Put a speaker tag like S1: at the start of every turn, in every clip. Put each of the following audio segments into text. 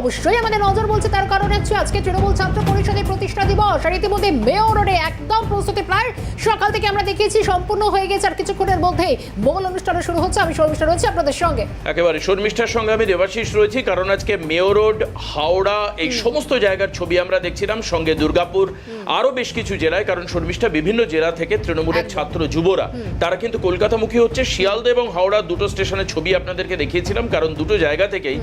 S1: অবশ্যই আমাদের নজর বলছে তার কারণ হচ্ছে আজকে তৃণমূল ছাত্র পরিষদের প্রতিষ্ঠা দিবস। আর ইতিমধ্যে মেয়র রোডে একদম প্রস্তুতি প্রায়। সকাল থেকে আমরা দেখিয়েছি সম্পূর্ণ হয়ে গেছে আর কিছুক্ষণের মধ্যে মূল অনুষ্ঠান শুরু হচ্ছে। আমি শর্মিষ্ঠা রয়েছে আপনাদের সঙ্গে।
S2: একেবারে শর্মিষ্ঠার সঙ্গে আমি দেবাশিস রয়েছি কারণ আজকে মেয়র রোড হাওড়া এই সমস্ত জায়গার ছবি আমরা দেখছিলাম সঙ্গে দুর্গাপুর আরও বেশ কিছু জেলায় কারণ শর্মিষ্ঠা বিভিন্ন জেলা থেকে তৃণমূলের ছাত্র যুবরা তারা কিন্তু কলকাতামুখী হচ্ছে। শিয়ালদা এবং হাওড়া দুটো স্টেশনের ছবি আপনাদেরকে দেখিয়েছিলাম কারণ দুটো জায়গা থেকেই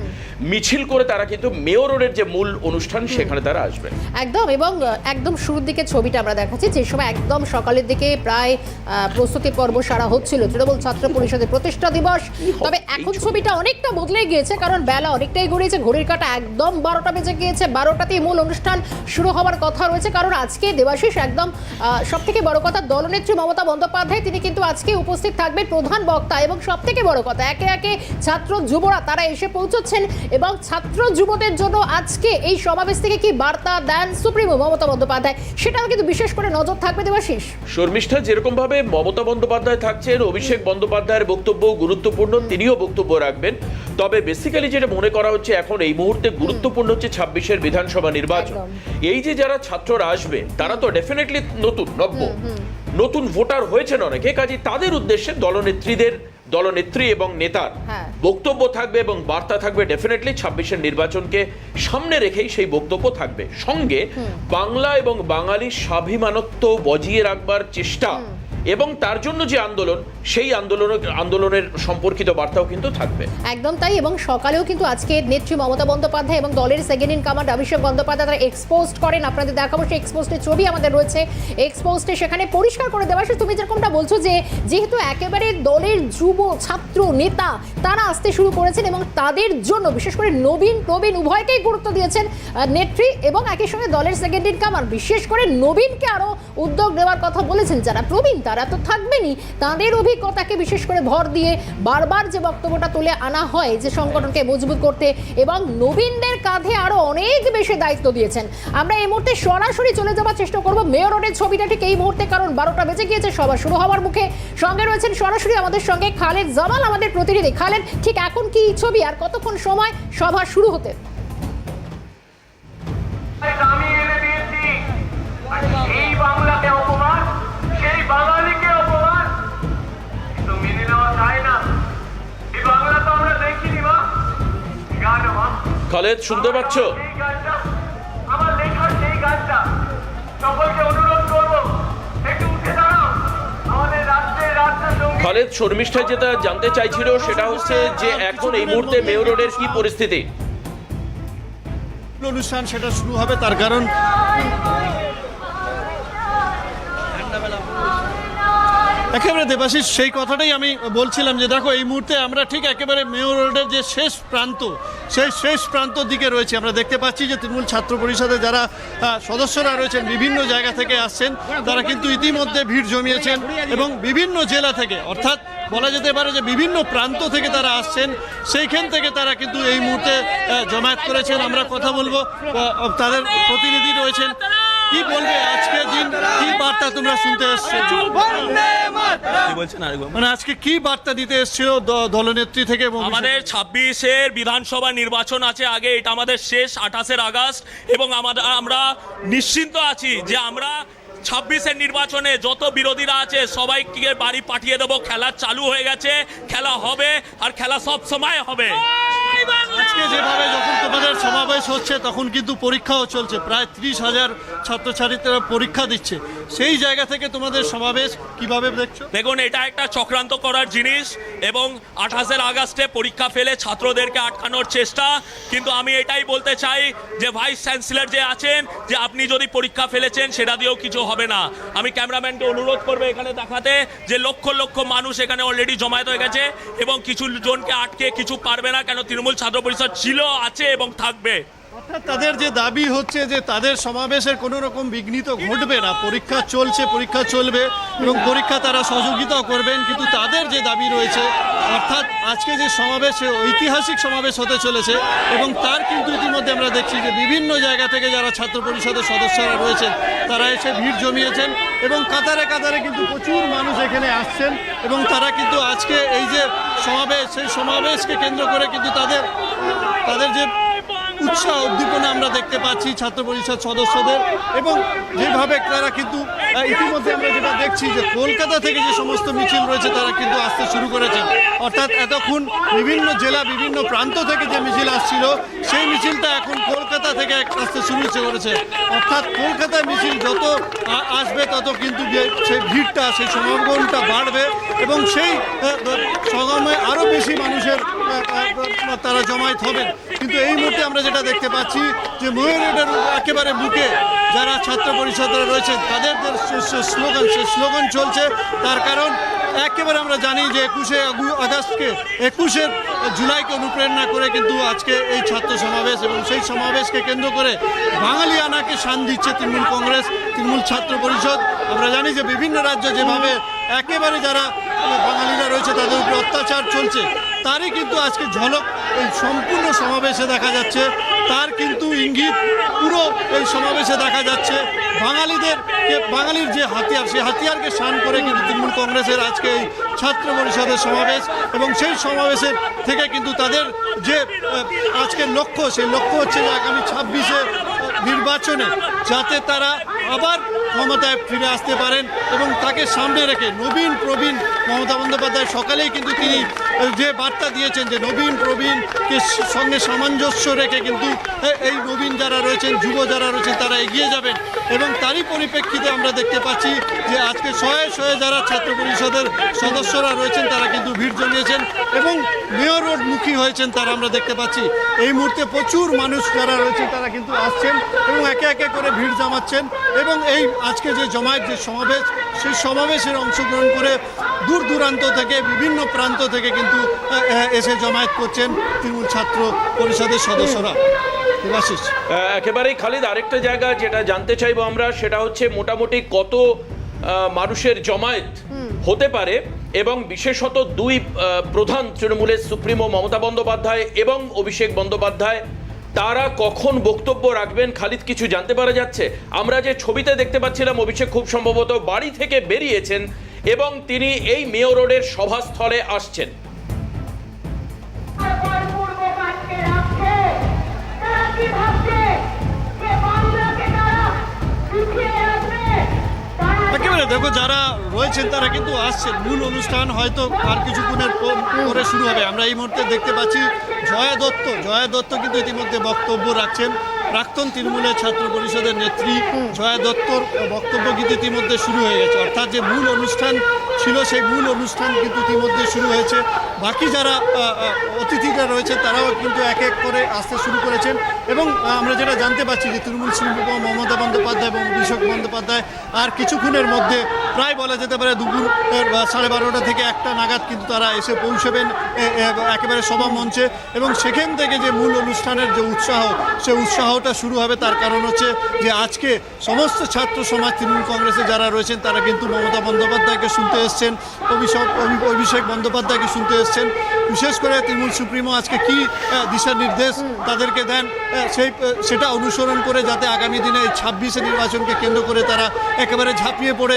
S2: মিছিল করে তারা কিন্তু মেয়র রোডের যে মূল অনুষ্ঠান সেখানে তারা আসবেন
S1: একদম এবং একদম শুরুর দিকে ছবিটা আমরা দেখাচ্ছি। যে সময় একদম সকালের দিকে প্রায় প্রস্তুতি পর্ব সারা হচ্ছিল। তৃণমূল ছাত্র পরিষদের প্রতিষ্ঠা দিবস। তবে এখন ছবিটা অনেকটা বদলে গিয়েছে কারণ বেলা অনেকটাই গড়িয়েছে। ঘড়ির কাটা একদম বারোটা বেজে গিয়েছে। বারোটাতেই মূল অনুষ্ঠান শুরু হওয়ার কথা রয়েছে কারণ আজকে দেবাশিস একদম সব থেকে বড় কথা দলনেত্রী মমতা বন্দ্যোপাধ্যায় তিনি কিন্তু আজকে উপস্থিত থাকবেন প্রধান বক্তা। এবং সব থেকে বড় কথা একে একে ছাত্র যুবরা তারা এসে পৌঁছচ্ছেন এবং ছাত্র যুবদের জন্য আজকে এই সমাবেশ থেকে কি বার্তা দেন সুপ্রিমো মমতা বন্দ্যোপাধ্যায়? সেটাও কিন্তু বিশেষ করে নজর থাকবে দেবাশিস
S2: শর্মিষ্ঠা যেরকম ভাবে মমতা বন্দ্যোপাধ্যায় থাকছেন অভিষেক বন্দ্যোপাধ্যায়ের বক্তব্য গুরুত্বপূর্ণ তিনিও বক্তব্য রাখবেন। তবে বেসিক্যালি যেটা মনে করা হচ্ছে এখন এই মুহূর্তে গুরুত্বপূর্ণ হচ্ছে ছাব্বিশের বিধানসভা নির্বাচন। এই যে যারা ছাত্ররা আসবে তারা তো ডেফিনেটলি নতুন নব্য। নতুন ভোটার হয়েছেন অনেকে কাজে তাদের উদ্দেশ্যে দলনেত্রীদের দলনেত্রী এবং নেতার
S1: হ্যাঁ।
S2: বক্তব্য থাকবে এবং বার্তা থাকবে ডেফিনেটলি ছাব্বিশের নির্বাচনকে সামনে রেখেই সেই বক্তব্য থাকবে। সঙ্গে বাংলা এবং বাঙালির স্বাভিমানত্ব বজিয়ে রাখবার চেষ্টা এবং তার জন্য যে আন্দোলন, সেই আন্দোলন, আন্দোলনের সম্পর্কিত বার্তাও কিন্তু থাকবে।
S1: একদম তাই, এবং সকালেও কিন্তু আজকে নেত্রী মমতা বন্দ্যোপাধ্যায় এবং দলের second in command Abhishek Bandyopadhyay তারা এক্সপোস্ট করেন। আপনাদের দেখাবো সেই এক্সপোস্টের ছবি আমাদের রয়েছে। এক্সপোস্টে সেখানে পরিষ্কার করে দেওয়া সে তুমি যেরকমটা বলছো যে, যেহেতু একেবারে দলের যুব, ছাত্র, নেতা, তারা আসতে শুরু করেছেন এবং তাদের জন্য, বিশেষ করে নবীন, প্রবীণ উভয়কেই গুরুত্ব দিয়েছেন নেত্রী এবং একই সঙ্গে দলের সেকেন্ড ইন কমান্ড বিশেষ করে নবীনকে আরও উদ্যোগ নেওয়ার কথা বলেছেন যারা। প্রবীণ তারা তো থাকবেনই। তাদের অভিজ্ঞতাকে বিশেষ করে ভর দিয়ে বারবার যে বক্তব্যটা তুলে আনা হয় যে সংগঠনকে মজবুত করতে এবং নবীনদের কাঁধে আরও অনেক বেশি দায়িত্ব দিয়েছেন। আমরা এই মুহূর্তে সরাসরি চলে যাওয়ার চেষ্টা করব। মেয়র রোডের ছবিটা ঠিক এই মুহূর্তে কারণ বারোটা বেজে গিয়েছে, সভা শুরু হওয়ার মুখে। সঙ্গে রয়েছেন সরাসরি আমাদের সঙ্গে খালেদ জামাল, আমাদের প্রতিনিধি। খালেদ, ঠিক এখন কি ছবি আর কতক্ষণ সময় সভা শুরু হতে?
S3: আমি এনে
S2: খালেদ শুনতে পাচ্ছ?
S3: সেই আমার লেখার সেই গানটা সকলকে অনুরোধ করব একটু উঠে দাঁড়াও। আমাদের রাজ্যের রাজ্য
S2: খালেদ শর্মিষ্ঠা যেটা জানতে চাইছিল সেটা হচ্ছে যে এখন এই মুহূর্তে মেয়র রোডের কি পরিস্থিতি?
S4: অনুষ্ঠান সেটা শুরু হবে তার কারণ একেবারে দেবাশিস, সেই কথাটাই আমি বলছিলাম যে দেখো, এই মুহূর্তে আমরা ঠিক একেবারে মেয়র রোডের যে শেষ প্রান্ত, সেই শেষ প্রান্ত দিকে রয়েছে। আমরা দেখতে পাচ্ছি যে তৃণমূল ছাত্র পরিষদে যারা সদস্যরা রয়েছেন, বিভিন্ন জায়গা থেকে আসছেন, তারা কিন্তু ইতিমধ্যে ভিড় জমিয়েছেন এবং বিভিন্ন জেলা থেকে, অর্থাৎ বলা যেতে পারে যে বিভিন্ন প্রান্ত থেকে তারা আসছেন, সেইখান থেকে তারা কিন্তু এই মুহূর্তে জমায়েত করেছেন। আমরা কথা বলব তাদের প্রতিনিধি রয়েছেন কি বলবে আজকে দিন? কি বার্তা তোমরা শুনতে এসছো? মানে আজকে কি বার্তা দিতে এসেছিল দ- দলনেত্রী থেকে
S5: আমাদের ছাব্বিশের বিধানসভা নির্বাচন আছে আগে এটা আমাদের শেষ আঠাশের আগস্ট এবং আমাদের আমরা নিশ্চিন্ত আছি যে আমরা ছাব্বিশের নির্বাচনে যত বিরোধীরা আছে সবাইকে বাড়ি পাঠিয়ে দেবো। খেলা চালু হয়ে গেছে খেলা হবে আর খেলা সব সময় হবে।
S4: আজকে যেভাবে যখন তোমাদের সমাবেশ হচ্ছে তখন কিন্তু পরীক্ষাও চলছে। প্রায় ত্রিশ হাজার ছাত্রছাত্রীরা পরীক্ষা দিচ্ছে। সেই জায়গা থেকে তোমাদের সমাবেশ কীভাবে দেখছ?
S5: দেখুন এটা একটা চক্রান্ত করার জিনিস এবং আঠাশের আগস্টে পরীক্ষা ফেলে ছাত্রদেরকে আটকানোর চেষ্টা। কিন্তু আমি এটাই বলতে চাই যে ভাইস চ্যান্সেলর যে আছেন যে আপনি যদি পরীক্ষা ফেলেছেন সেটা দিয়েও কিছু হবে না। আমি ক্যামেরাম্যানকে অনুরোধ করব এখানে দেখাতে যে লক্ষ লক্ষ মানুষ এখানে অলরেডি জমায়েত হয়ে গেছে এবং কিছু জনকে আটকে কিছু পারবে না কেন তৃণমূল ছাত্র পরিষদ ছিল আছে এবং থাকবে
S4: অর্থাৎ তাদের যে দাবি হচ্ছে যে তাদের সমাবেশের কোনো রকম বিঘ্নিত ঘটবে না। পরীক্ষা চলছে, পরীক্ষা চলবে এবং পরীক্ষা তারা সহযোগিতা করবেন। কিন্তু তাদের যে দাবি রয়েছে, অর্থাৎ আজকে যে সমাবেশ ঐতিহাসিক সমাবেশ হতে চলেছে এবং তার কিন্তু ইতিমধ্যে আমরা দেখছি যে বিভিন্ন জায়গা থেকে যারা ছাত্র পরিষদের সদস্যরা রয়েছেন, তারা এসে ভিড় জমিয়েছেন এবং কাতারে কাতারে কিন্তু প্রচুর মানুষ এখানে আসছেন এবং তারা কিন্তু আজকে এই যে সমাবেশ, সেই সমাবেশকে কেন্দ্র করে কিন্তু তাদের তাদের যে উৎসাহ উদ্দীপনা আমরা দেখতে পাচ্ছি ছাত্র পরিষদ সদস্যদের এবং যেভাবে তারা কিন্তু ইতিমধ্যে আমরা যেটা দেখছি যে কলকাতা থেকে যে সমস্ত মিছিল রয়েছে, তারা কিন্তু আসতে শুরু করেছেন। অর্থাৎ এতক্ষণ বিভিন্ন জেলা বিভিন্ন প্রান্ত থেকে যে মিছিল আসছিল সেই মিছিলটা এখন কলকাতা থেকে আসতে শুরু করেছে। অর্থাৎ কলকাতায় মিছিল যত আসবে তত কিন্তু যে- সেই ভিড়টা সেই সমাগমটা বাড়বে এবং সেই সমাগমে আরও বেশি মানুষের তারা জমায়েত হবেন। কিন্তু এই মুহূর্তে আমরা যেটা দেখতে পাচ্ছি যে ময়ূরের একেবারে বুকে যারা ছাত্র পরিষদরা রয়েছেন তাদের স্লোগান সেই স্লোগান চলছে। তার কারণ একেবারে আমরা জানি যে একুশে আগস্টকে, একুশে জুলাইকে অনুপ্রেরণা করে কিন্তু আজকে এই ছাত্র সমাবেশ এবং সেই সমাবেশকে কেন্দ্র করে বাঙালি আনাকে শান দিচ্ছে তৃণমূল কংগ্রেস, তৃণমূল ছাত্র পরিষদ। আমরা জানি যে বিভিন্ন রাজ্য যেভাবে একেবারে যারা বাঙালিরা রয়েছে তাদের উপরে অত্যাচার চলছে। তারই কিন্তু আজকে ঝলক এই সম্পূর্ণ সমাবেশে দেখা যাচ্ছে। তার কিন্তু ইঙ্গিত পুরো এই সমাবেশে দেখা যাচ্ছে। বাঙালিদের বাঙালির যে হাতিয়ার, সেই হাতিয়ারকে শান করে কিন্তু তৃণমূল কংগ্রেসের আজকে এই ছাত্র পরিষদের সমাবেশ এবং সেই সমাবেশের থেকে কিন্তু তাদের যে আজকের লক্ষ্য, সেই লক্ষ্য হচ্ছে যে আগামী ছাব্বিশে নির্বাচনে যাতে তারা আবার ক্ষমতায় ফিরে আসতে পারেন এবং তাকে সামনে রেখে নবীন প্রবীণ মমতা বন্দ্যোপাধ্যায় সকালেই কিন্তু তিনি যে বার্তা দিয়েছেন যে নবীন প্রবীণকে সঙ্গে সামঞ্জস্য রেখে কিন্তু এই নবীন যারা রয়েছেন, যুব যারা রয়েছেন, তারা এগিয়ে যাবেন এবং তারই পরিপ্রেক্ষিতে আমরা দেখতে পাচ্ছি যে আজকে শয়ে শয়ে যারা ছাত্র পরিষদের সদস্যরা রয়েছেন, তারা কিন্তু ভিড় জমিয়েছেন এবং মেয়র মুখী হয়েছেন তারা আমরা দেখতে পাচ্ছি। এই মুহূর্তে প্রচুর মানুষ যারা রয়েছেন, তারা কিন্তু আসছেন এবং একে একে করে ভিড় জমাচ্ছেন এবং এই আজকে যে জমায়েত, যে সমাবেশ, সেই সমাবেশের অংশগ্রহণ করে দূর দূরান্ত থেকে, বিভিন্ন প্রান্ত থেকে কিন্তু এসে জমায়েত করছেন তৃণমূল ছাত্র পরিষদের সদস্যরা।
S2: একেবারেই খালিদ, আরেকটা জায়গা যেটা জানতে চাইব আমরা, সেটা হচ্ছে মোটামুটি কত মানুষের জমায়েত হতে পারে এবং বিশেষত দুই প্রধান তৃণমূলের সুপ্রিমো মমতা বন্দ্যোপাধ্যায় এবং অভিষেক বন্দ্যোপাধ্যায় তারা কখন বক্তব্য রাখবেন? খালিদ, কিছু জানতে পারা যাচ্ছে? আমরা যে ছবিতে দেখতে পাচ্ছিলাম, অভিষেক খুব সম্ভবত বাড়ি থেকে বেরিয়েছেন এবং তিনি এই মেয়র রোডের সভাস্থলে আসছেন।
S6: ভাবছে?
S4: একেবারে দেখো, যারা রয়েছেন তারা কিন্তু আসছেন। মূল অনুষ্ঠান হয়তো আর কিছুক্ষণের পরে শুরু হবে। আমরা এই মুহূর্তে দেখতে পাচ্ছি জয়া দত্ত। জয়া দত্ত কিন্তু ইতিমধ্যে বক্তব্য রাখছেন। প্রাক্তন তৃণমূলের ছাত্র পরিষদের নেত্রী জয়া দত্তর বক্তব্য কিন্তু ইতিমধ্যে শুরু হয়ে গেছে। অর্থাৎ যে মূল অনুষ্ঠান ছিল, সেই মূল অনুষ্ঠান কিন্তু ইতিমধ্যে শুরু হয়েছে। বাকি যারা অতিথিরা রয়েছে, তারাও কিন্তু এক এক করে আসতে শুরু করেছেন। এবং আমরা যেটা জানতে পারছি যে তৃণমূল শিল্প মমতা বন্দ্যোপাধ্যায় এবং অভিষেক বন্দ্যোপাধ্যায় আর কিছুক্ষণের মধ্যে প্রায় বলা যেতে পারে দুপুর সাড়ে বারোটা থেকে একটা নাগাদ কিন্তু তারা এসে পৌঁছবেন একেবারে সভা মঞ্চে। এবং সেখান থেকে যে মূল অনুষ্ঠানের যে উৎসাহ সেই উৎসাহটা শুরু হবে তার কারণ হচ্ছে যে আজকে সমস্ত ছাত্র সমাজ, তৃণমূল কংগ্রেসে যারা রয়েছেন, তারা কিন্তু মমতা বন্দ্যোপাধ্যায়কে শুনতে এসছেন, অভিষেক অভি- অভিষেক বন্দ্যোপাধ্যায়কে শুনতে এসছেন। বিশেষ করে তৃণমূল সুপ্রিমো আজকে কি দিশা নির্দেশ তাদেরকে দেন সেই সেটা অনুসরণ করে যাতে আগামী দিনে এই ছাব্বিশে নির্বাচনকে কেন্দ্র করে তারা একেবারে ঝাঁপিয়ে পড়ে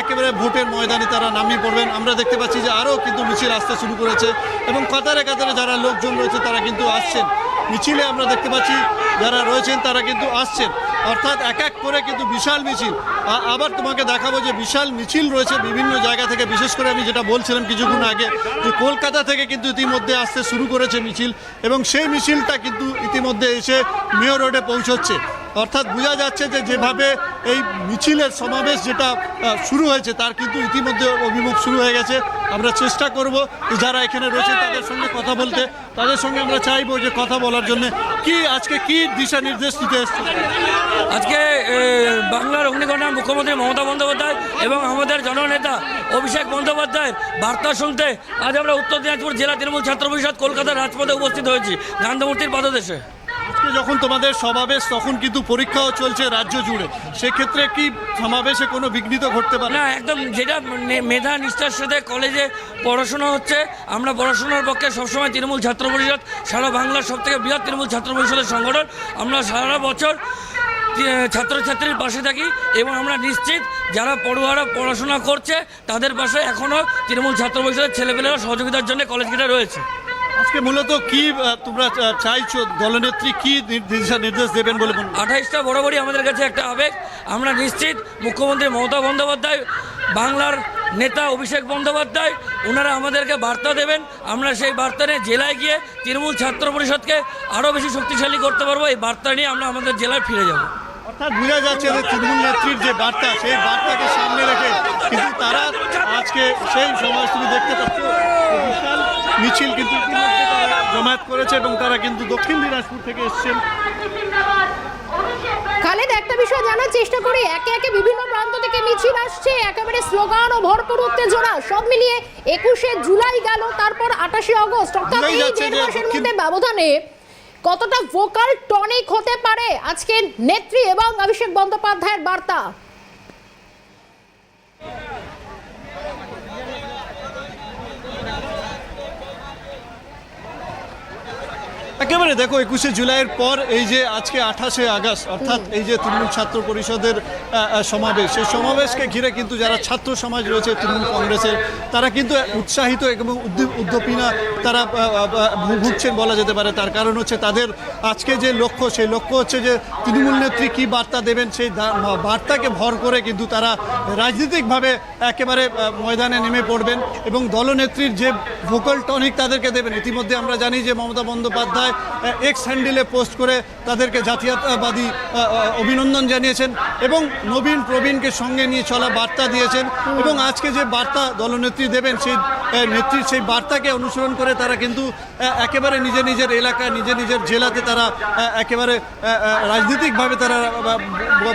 S4: একেবারে ভোটের ময়দানে তারা নামিয়ে পড়বেন। আমরা দেখতে পাচ্ছি যে আরও কিন্তু মিছিল আসতে শুরু করেছে এবং কাতারে কাতারে যারা লোকজন রয়েছে তারা কিন্তু আসছেন। মিছিলে আমরা দেখতে পাচ্ছি যারা রয়েছেন তারা কিন্তু আসছেন। অর্থাৎ এক এক করে কিন্তু বিশাল মিছিল। আবার তোমাকে দেখাবো যে বিশাল মিছিল রয়েছে বিভিন্ন জায়গা থেকে। বিশেষ করে আমি যেটা বলছিলাম কিছুক্ষণ আগে যে কলকাতা থেকে কিন্তু ইতিমধ্যে আসতে শুরু করেছে মিছিল এবং সেই মিছিলটা কিন্তু ইতিমধ্যে এসে মেয়র রোডে পৌঁছচ্ছে। অর্থাৎ বোঝা যাচ্ছে যে যেভাবে এই মিছিলের সমাবেশ যেটা শুরু হয়েছে তার কিন্তু ইতিমধ্যে অভিমুখ শুরু হয়ে গেছে। আমরা চেষ্টা করব যে যারা এখানে রয়েছে তাদের সঙ্গে কথা বলতে তাদের সঙ্গে আমরা চাইব যে কথা বলার জন্য। কি আজকে কি দিশা নির্দেশ দিতে এসছে?
S7: আজকে বাংলার অগ্নিকন্যা মুখ্যমন্ত্রী মমতা বন্দ্যোপাধ্যায় এবং আমাদের জননেতা অভিষেক বন্দ্যোপাধ্যায়ের বার্তা শুনতে আজ আমরা উত্তর দিনাজপুর জেলা তৃণমূল ছাত্র পরিষদ কলকাতার রাজপথে উপস্থিত হয়েছি গান্ধমূর্তির পাদদেশে।
S4: আজকে যখন তোমাদের সমাবেশ, তখন কিন্তু পরীক্ষাও চলছে রাজ্য জুড়ে। সেক্ষেত্রে কি সমাবেশে কোনো বিঘ্নিত ঘটতে পারে?
S7: না, একদম যেটা মেধা নিষ্ঠার সাথে কলেজে পড়াশোনা হচ্ছে, আমরা পড়াশোনার পক্ষে সবসময় তৃণমূল ছাত্র পরিষদ, সারা বাংলার সব থেকে বৃহৎ তৃণমূল ছাত্র পরিষদের সংগঠন, আমরা সারা বছর ছাত্রছাত্রীর পাশে থাকি এবং আমরা নিশ্চিত যারা পড়ুয়ারা পড়াশোনা করছে, তাদের পাশে এখনও তৃণমূল ছাত্র পরিষদের ছেলেপেলেরা সহযোগিতার জন্য কলেজ গেটে রয়েছে।
S4: আজকে মূলত কি তোমরা চাইছো? দলনেত্রী কি নির্দেশ নির্দেশ দেবেন বলে
S7: আঠাইশটা বরাবরই আমাদের কাছে একটা আবেগ। আমরা নিশ্চিত মুখ্যমন্ত্রী মমতা বন্দ্যোপাধ্যায় বাংলার নেতা অভিষেক বন্দ্যোপাধ্যায় ওনারা আমাদেরকে বার্তা দেবেন। আমরা সেই বার্তা নিয়ে জেলায় গিয়ে তৃণমূল ছাত্র পরিষদকে আরও বেশি শক্তিশালী করতে পারব। এই বার্তা নিয়ে আমরা আমাদের জেলায় ফিরে যাব।
S4: অর্থাৎ বোঝা যাচ্ছে যে তৃণমূল নেত্রীর যে বার্তা সেই বার্তাকে সামনে রেখে কিন্তু তারা আজকে সেই সমাজ তুমি দেখতে পাচ্ছ। মিছিল কিন্তু জমায়েত করেছে এবং তারা কিন্তু দক্ষিণ দিনাজপুর থেকে এসছেন।
S1: খালেদ একটা বিষয় জানার চেষ্টা করি। একে একে বিভিন্ন প্রান্ত থেকে মিছিল আসছে একেবারে স্লোগান ও ভরপুর উত্তেজনা। সব মিলিয়ে একুশে জুলাই গেল তারপর আঠাশে অগস্ট অর্থাৎ এই দেড় মাসের মধ্যে ব্যবধানে কতটা ভোকাল টনিক হতে পারে? আজকের নেত্রী এবং অভিষেক বন্দ্যোপাধ্যায়ের বার্তা।
S4: একেবারে দেখো একুশে জুলাইয়ের পর এই যে আজকে আঠাশে আগস্ট, অর্থাৎ এই যে তৃণমূল ছাত্র পরিষদের সমাবেশ। সেই সমাবেশকে ঘিরে কিন্তু যারা ছাত্র সমাজ রয়েছে, তৃণমূল কংগ্রেসের, তারা কিন্তু উৎসাহিত এবং উদ্যমীনা তারা ভুগছেন বলা যেতে পারে। তার কারণ হচ্ছে তাদের আজকে যে লক্ষ্য, সেই লক্ষ্য হচ্ছে যে তৃণমূল নেত্রী কী বার্তা দেবেন, সেই বার্তাকে ভর করে কিন্তু তারা রাজনৈতিকভাবে একেবারে ময়দানে নেমে পড়বেন এবং দলনেত্রীর যে ভোকাল টনিক তাদেরকে দেবেন। ইতিমধ্যে আমরা জানি যে মমতা বন্দ্যোপাধ্যায় এক্স হ্যান্ডেলে পোস্ট করে তাদেরকে জাতীয়তাবাদী অভিনন্দন জানিয়েছেন এবং নবীন প্রবীণকে সঙ্গে নিয়ে চলা বার্তা দিয়েছেন। এবং আজকে যে বার্তা দলনেত্রী দেবেন সেই নেত্রীর সেই বার্তাকে অনুসরণ করে তারা কিন্তু একেবারে নিজের নিজের এলাকা নিজের নিজের জেলাতে তারা একেবারে রাজনৈতিকভাবে তারা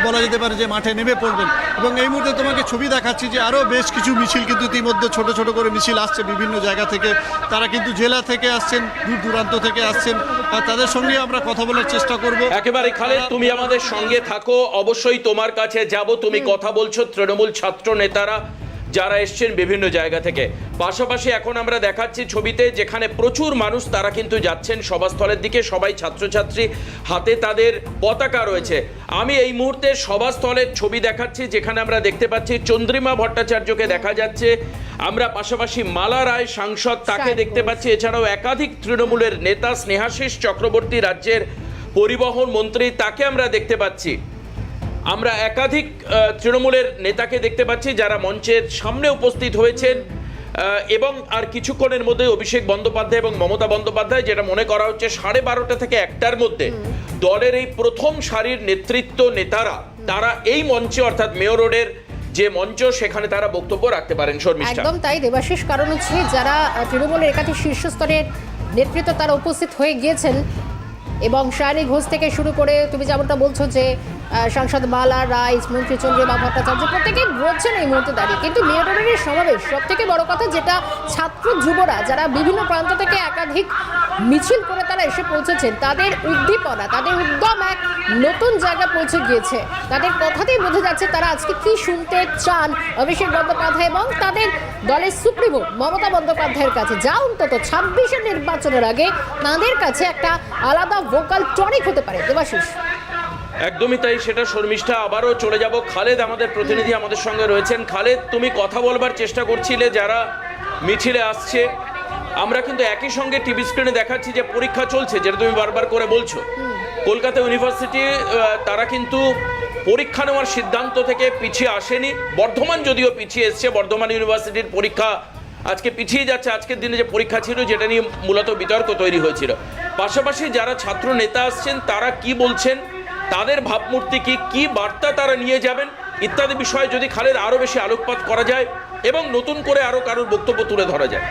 S4: বলা যেতে পারে যে মাঠে নেমে পড়বেন। এবং এই মুহূর্তে তোমাকে ছবি দেখাচ্ছি যে আরও বেশ কিছু মিছিল কিন্তু ইতিমধ্যে ছোট ছোট করে মিছিল আসছে বিভিন্ন জায়গা থেকে। তারা কিন্তু জেলা থেকে আসছেন দূর দূরান্ত থেকে আসছেন। আর তাদের সঙ্গে আমরা কথা বলার চেষ্টা করব।
S2: একেবারে খালেদ তুমি আমাদের সঙ্গে থাকো। অবশ্যই তোমার কাছে যাব। তুমি কথা বলছো। তৃণমূল ছাত্র নেতারা যারা এসছেন বিভিন্ন জায়গা থেকে। পাশাপাশি এখন আমরা দেখাচ্ছি ছবিতে যেখানে প্রচুর মানুষ তারা কিন্তু যাচ্ছেন সভাস্থলের দিকে। সবাই ছাত্রছাত্রী হাতে তাদের পতাকা রয়েছে। আমি এই মুহূর্তে সভাস্থলের ছবি দেখাচ্ছি যেখানে আমরা দেখতে পাচ্ছি চন্দ্রিমা ভট্টাচার্যকে দেখা যাচ্ছে। আমরা পাশাপাশি মালা রায় সাংসদ তাকে দেখতে পাচ্ছি। এছাড়াও একাধিক তৃণমূলের নেতা স্নেহাশিস চক্রবর্তী রাজ্যের পরিবহন মন্ত্রী তাকে আমরা দেখতে পাচ্ছি। আমরা একাধিক তৃণমূলের নেতাকে দেখতে পাচ্ছি যারা মঞ্চের সামনে উপস্থিত হয়েছেন এবং আর কিছুক্ষণের মধ্যে অভিষেক বন্দ্যোপাধ্যায় এবং মমতা বন্দ্যোপাধ্যায় যেটা মনে করা হচ্ছে সাড়ে বারোটা থেকে একটার মধ্যে দলের এই প্রথম সারির নেতৃত্ব নেতারা তারা এই মঞ্চে অর্থাৎ মেয়র রোডের যে মঞ্চ সেখানে তারা বক্তব্য রাখতে পারেন শর্মিষ্ঠা।
S1: একদম তাই দেবাশিস কারণ হচ্ছে যারা তৃণমূলের একাধিক শীর্ষস্তরের নেতৃত্ব তারা উপস্থিত হয়ে গিয়েছেন এবং শায়নী ঘোষ থেকে শুরু করে তুমি যেমনটা বলছো যে সাংসদ মালা রায় মন্ত্রী চন্দ্রিমা ভট্টাচার্য প্রত্যেকেই রয়েছেন এই মুহূর্তে দাঁড়িয়ে। কিন্তু মেয়রের সমাবেশ সব থেকে বড় কথা যেটা ছাত্র যুবরা যারা বিভিন্ন প্রান্ত থেকে একাধিক মিছিল করে তারা এসে পৌঁছেছেন, তাদের উদ্দীপনা, তাদের উদ্যম এক নতুন জায়গা পৌঁছে গিয়েছে। তাদের কথাতেই বোঝা যাচ্ছে তারা আজকে কি শুনতে চান অভিষেক বন্দ্যোপাধ্যায় এবং তাদের দলের সুপ্রিমো মমতা বন্দ্যোপাধ্যায়ের কাছে। যা অন্তত ছাব্বিশের নির্বাচনের আগে তাদের কাছে একটা আলাদা ভোকাল টনিক হতে পারে। দেবাশিস।
S2: একদমই তাই, সেটা শর্মিষ্ঠা, আবারও চলে যাব। খালেদ আমাদের প্রতিনিধি আমাদের সঙ্গে রয়েছেন। খালেদ, তুমি কথা বলবার চেষ্টা করছিলে, যারা মিছিলে আসছে। আমরা কিন্তু একই সঙ্গে টিভি স্ক্রিনে দেখাচ্ছি যে পরীক্ষা চলছে, যেটা তুমি বারবার করে বলছো। কলকাতা ইউনিভার্সিটি তারা কিন্তু পরীক্ষা নেওয়ার সিদ্ধান্ত থেকে পিছিয়ে আসেনি। বর্ধমান যদিও পিছিয়ে এসছে, বর্ধমান ইউনিভার্সিটির পরীক্ষা আজকে পিছিয়ে যাচ্ছে। আজকের দিনে যে পরীক্ষা ছিল, যেটা নিয়ে মূলত বিতর্ক তৈরি হয়েছিল। পাশাপাশি যারা ছাত্র নেতা আসছেন, তারা কি বলছেন? তাদের ভাবমূর্তি কি কি বার্তা তারা নিয়ে যাবেন, ইত্যাদি বিষয়ে যদি খালেদ আরও বেশি আলোকপাত করা যায় এবং নতুন করে আরও কারোর বক্তব্য তুলে ধরা যায়।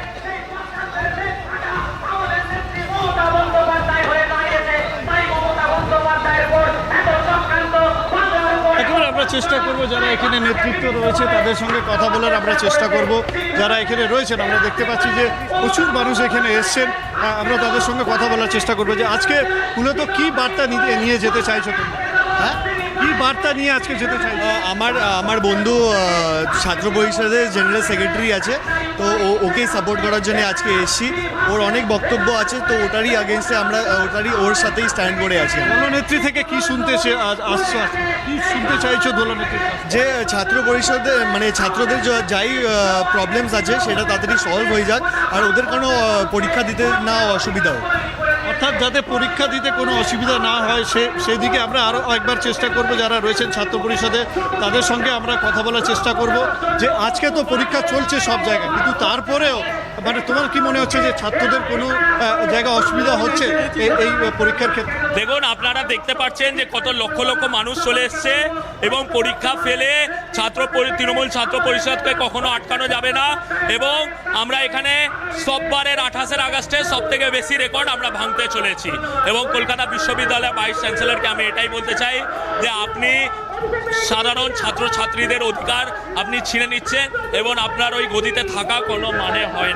S4: চেষ্টা করব, যারা এখানে নেতৃত্ব রয়েছে তাদের সঙ্গে কথা বলার আমরা চেষ্টা করব। যারা এখানে রয়েছেন, আমরা দেখতে পাচ্ছি যে প্রচুর মানুষ এখানে এসছেন। আমরা তাদের সঙ্গে কথা বলার চেষ্টা করব যে আজকে মূলত কি বার্তা নিয়ে যেতে চাইছো তোমরা? হ্যাঁ? কি বার্তা নিয়ে আজকে যেতে চাই
S8: আমার আমার বন্ধু ছাত্র পরিষদের জেনারেল সেক্রেটারি আছে। তো ও ওকেই সাপোর্ট করার জন্য আজকে এসেছি। ওর অনেক বক্তব্য আছে তো ওটারই আগেনস্টে আমরা ওটারই ওর সাথেই স্ট্যান্ড করে আছি।
S4: দলনেত্রী থেকে কি শুনতে আসছো? কি শুনতে চাইছো দলনেত্রী?
S8: যে ছাত্র পরিষদে মানে ছাত্রদের যাই প্রবলেমস আছে সেটা তাড়াতাড়ি সলভ হয়ে যাক। আর ওদের কোনো পরীক্ষা দিতে না অসুবিধা হোক
S4: অর্থাৎ যাতে পরীক্ষা দিতে কোনো অসুবিধা না হয়, সে, সেদিকে আমরা আরও একবার চেষ্টা করব। যারা রয়েছেন ছাত্র পরিষদে, তাদের সঙ্গে আমরা কথা বলার চেষ্টা করব যে আজকে তো পরীক্ষা চলছে সব জায়গায়, কিন্তু তারপরেও মানে তোমার কি মনে হচ্ছে যে ছাত্রদের কোনো জায়গায় অসুবিধা হচ্ছে এই- পরীক্ষার ক্ষেত্রে?
S5: দেখুন, আপনারা দেখতে পাচ্ছেন যে কত লক্ষ লক্ষ মানুষ চলে এসছে এবং পরীক্ষা ফেলে ছাত্র তৃণমূল ছাত্র পরিষদকে কখনো আটকানো যাবে না এবং আমরা এখানে সববারের আঠাশের আগস্টে সব থেকে বেশি রেকর্ড আমরা ভাঙতে চলেছি। এবং কলকাতা বিশ্ববিদ্যালয়ের ভাইস চ্যান্সেলরকে আমি এটাই বলতে চাই যে আপনি সাধারণ ছাত্রছাত্রীদের অধিকার আপনি ছিনে নিচ্ছেন এবং আপনার ওই গদিতে থাকা কোনো মানে হয় না।